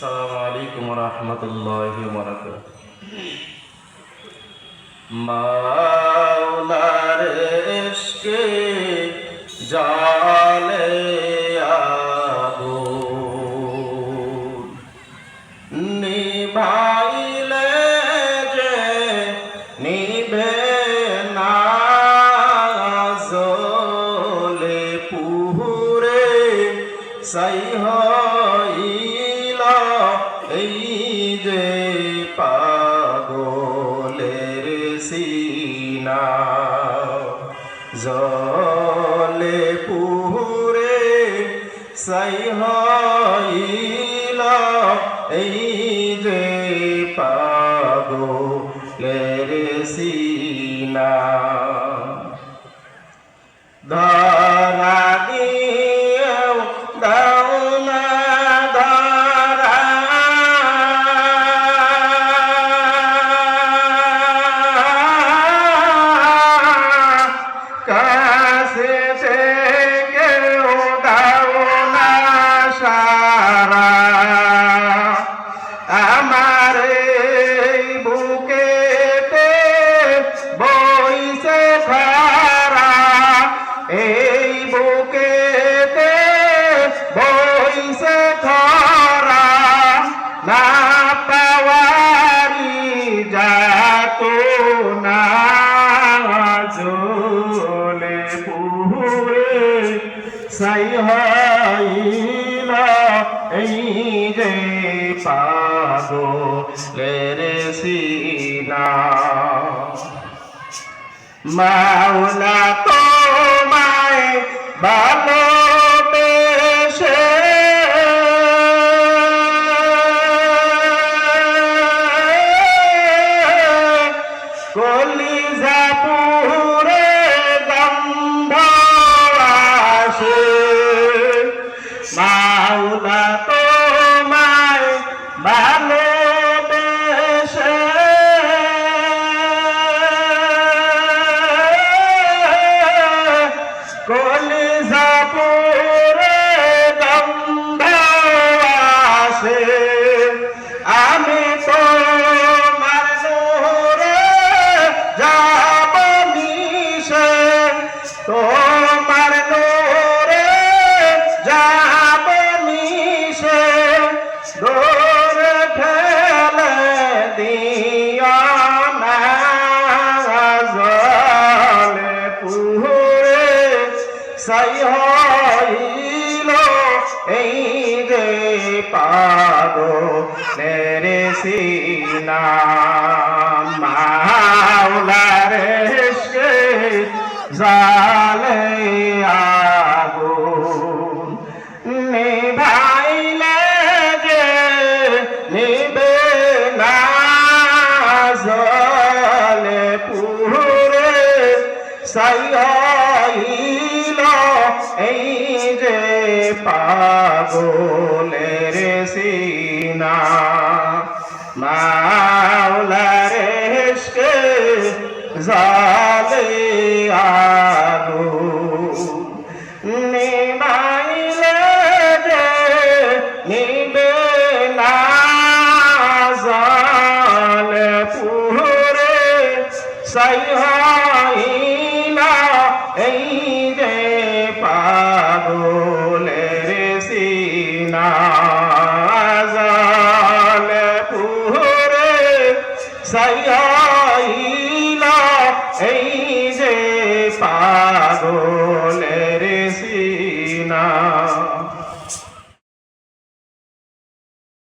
আসসালামু আলাইকুম রহমতুল্লাহি বারাকাতুহু। মাওলার ইশকে জালে আগুন নিভাইলে যে নিভে না জলে পুরে সাই হইল সিনা জলে পুরে সাই হইল এই যে পাগলের সিনা। ধরা কাছে থেকেও দাও না সারা। আমার সাই হইল এই যে পাগলের সিনা। মাওলা তোমায় ভালোবেসে। কলিজা পুরে গন্ধ আসে। তোমার নূরে যাব মিশে, দূর ঠেলে দিও না জলে পুরে। সাই হইল এই যে পাগলের সিনা মাওলার জালে সাই হইল এই যে পাগলের সিনা। মাওলার ইশকে জালে আগুন নিভাইলে যে নিবে না জালে পুরে সাই সাইয়াইলা এই যে পা